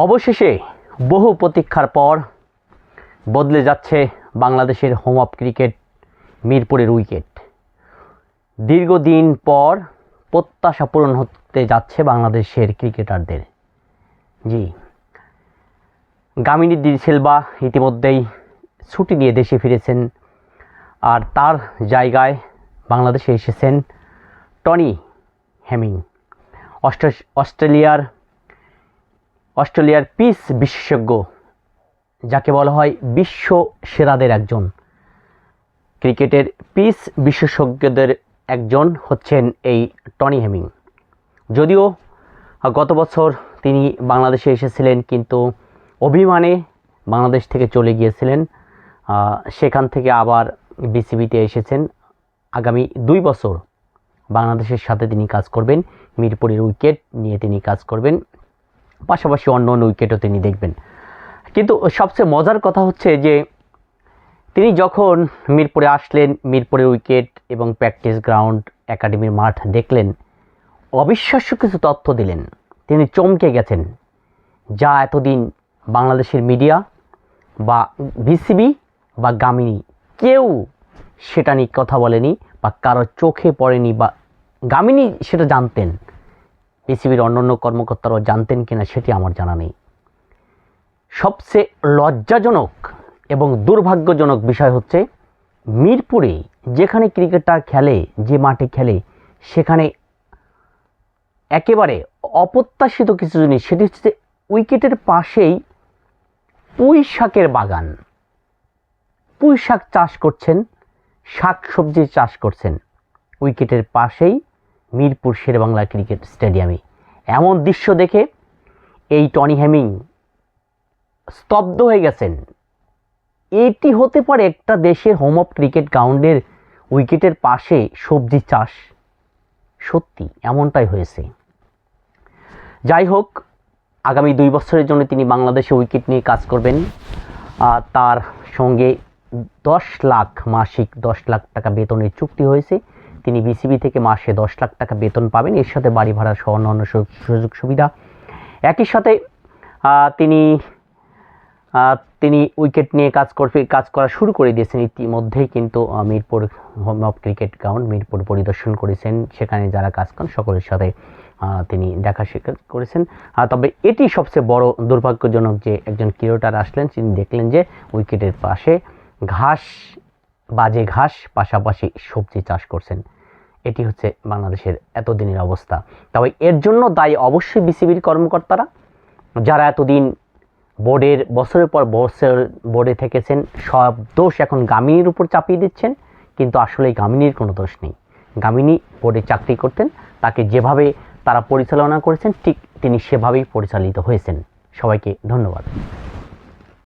অবশেষে বহু প্রতীক্ষার পর বদলে যাচ্ছে বাংলাদেশের হোম অফ ক্রিকেট মিরপুরের উইকেট দীর্ঘদিন পর প্রত্যাশা পূরণ হতে যাচ্ছে বাংলাদেশের ক্রিকেটারদের জি। গামিনী দি সিলভা ইতিমধ্যেই ছুটি নিয়ে দেশে ফিরেছেন আর তার জায়গায় বাংলাদেশে এসেছেন টনি হ্যামিং অস্ট্রে- অস্ট্রেলিয়ার অস্ট্রেলিয়ার পিস বিশেষজ্ঞ, যাকে বলা হয় বিশ্ব সেরাদের একজন। ক্রিকেটের পিস বিশেষজ্ঞদের একজন হচ্ছেন এই টনি হেমিং। যদিও গত বছর তিনি বাংলাদেশে এসেছিলেন, কিন্তু অভিমানে বাংলাদেশ থেকে চলে গিয়েছিলেন। সেখান থেকে আবার বিসিবিতে এসেছেন। আগামী দুই বছর বাংলাদেশের সাথে তিনি কাজ করবেন। মিরপুরের উইকেট নিয়ে তিনি কাজ করবেন। পাশাপাশি অন্য অন্য উইকেটও তিনি দেখবেন। কিন্তু সবচেয়ে মজার কথা হচ্ছে যে, তিনি যখন মিরপুরে আসলেন মিরপুরের উইকেট এবং প্র্যাকটিস গ্রাউন্ড একাডেমির মাঠ দেখলেন, অবিশ্বাস্য কিছু তথ্য দিলেন। তিনি চমকে গেছেন। যা এতদিন বাংলাদেশের মিডিয়া বা বিসিবি বা গামিনী কেউ সেটা নিয়ে কথা বলেনি বা কারও চোখে পড়েনি বা গামিনী সেটা জানতেন। বিসিবির অন্যান্য কর্মকর্তারাও জানতেন কিনা সেটি আমার জানা নেই। সবচেয়ে লজ্জাজনক এবং দুর্ভাগ্যজনক বিষয় হচ্ছে, মিরপুরে যেখানে ক্রিকেটার খেলে, যে মাঠে খেলে, সেখানে একেবারে অপ্রত্যাশিত কিছু জিনিস, সেটি হচ্ছে উইকেটের পাশেই পুঁই শাকের বাগান। পুঁই শাক চাষ করছেন শাক সবজি চাষ করছেন। উইকেটের পাশেই মিরপুর শেরবাংলা ক্রিকেট স্টেডিয়ামে। এমন দৃশ্য দেখে এই টনি হ্যামিং স্তব্ধ হয়ে গেছেন। এটি হতে পারে একটা দেশের হোম অফ ক্রিকেট গ্রাউন্ডের উইকেটের পাশে সবজি চাষ। সত্যি, এমনটাই হয়েছে। যাই হোক, আগামী দুই বছরের জন্য তিনি বাংলাদেশে উইকেট নিয়ে কাজ করবেন। তার সঙ্গে দশ লাখ মাসিক দশ লাখ টাকা বেতনের চুক্তি হয়েছে। তিনি বিসিবি থেকে মাসে দশ লাখ টাকা বেতন পাবেন। এর সাথে বাড়ি ভাড়া সহ অন্যান্য সুযোগ সুবিধা। একই সাথে তিনি তিনি উইকেট নিয়ে কাজ করবে কাজ করা শুরু করে দিয়েছেন। ইতিমধ্যেই কিন্তু Mirpur home of cricket ground Mirpur পরিদর্শন করেছেন। সেখানে যারা কাজ করেন, সকলের সাথে তিনি দেখা করেছেন। তবে এটি সবচেয়ে বড় দুর্ভাগ্যজনক যে একজন ক্রিকেটার আসলেন, তিনি দেখলেন যে উইকেটের পাশে ঘাস বাজে ঘাস, পাশাপাশি সবজি চাষ করছেন। এটি হচ্ছে বাংলাদেশের এতদিনের অবস্থা। তবে এর জন্য দায়ী অবশ্যই বিসিবির কর্মকর্তারা, যারা এতদিন বোর্ডের, বছরের পর বছর বোর্ডে থেকেছেন, সব দোষ এখন গামিনীর উপর চাপিয়ে দিচ্ছেন, কিন্তু আসলে গামিনীর কোনো দোষ নেই। গামিনী বোর্ডে চাকরি করতেন, তাকে যেভাবে তারা পরিচালনা করেছেন, ঠিক তিনি সেভাবেই পরিচালিত হয়েছেন। সবাইকে ধন্যবাদ।